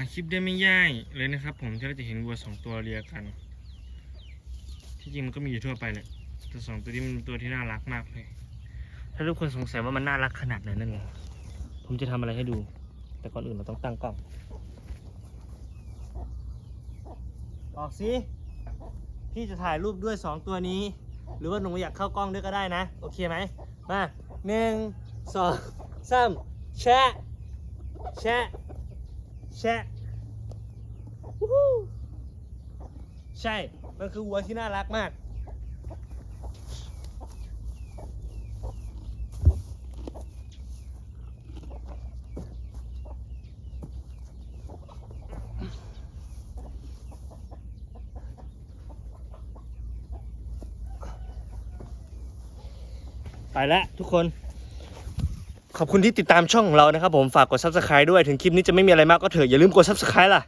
าคลิปได้ไม่ยายเลยนะครับ ผมที่เราจะเห็นวัวสองตัวเรียกัน ที่จริงมันก็มีอยู่ทั่วไปแหละแต่สองตัวนี้มันตัวที่น่ารักมากเลย ถ้าทุกคนสงสัยว่ามันน่ารักขนาดไหนนั่นไงผมจะทำอะไรให้ดู แต่ก่อนอื่นเราต้องตั้งกล้อง ออกสิพี่จะถ่ายรูปด้วยสองตัวนี้ หรือว่าหนูอยากเข้ากล้องด้วยก็ได้นะ โอเคไหมมาหนึ่งสองสามแชะแชะ แชะวู้ฮู้ใช่ มันคือวัวที่น่ารักมาก ไปแล้วทุกคน ขอบคุณที่ติดตามช่องของเรานะครับผมฝากกด subscribe ด้วยถึงคลิปนี้จะไม่มีอะไรมากก็เถอะอย่าลืมกด subscribe ล่ะ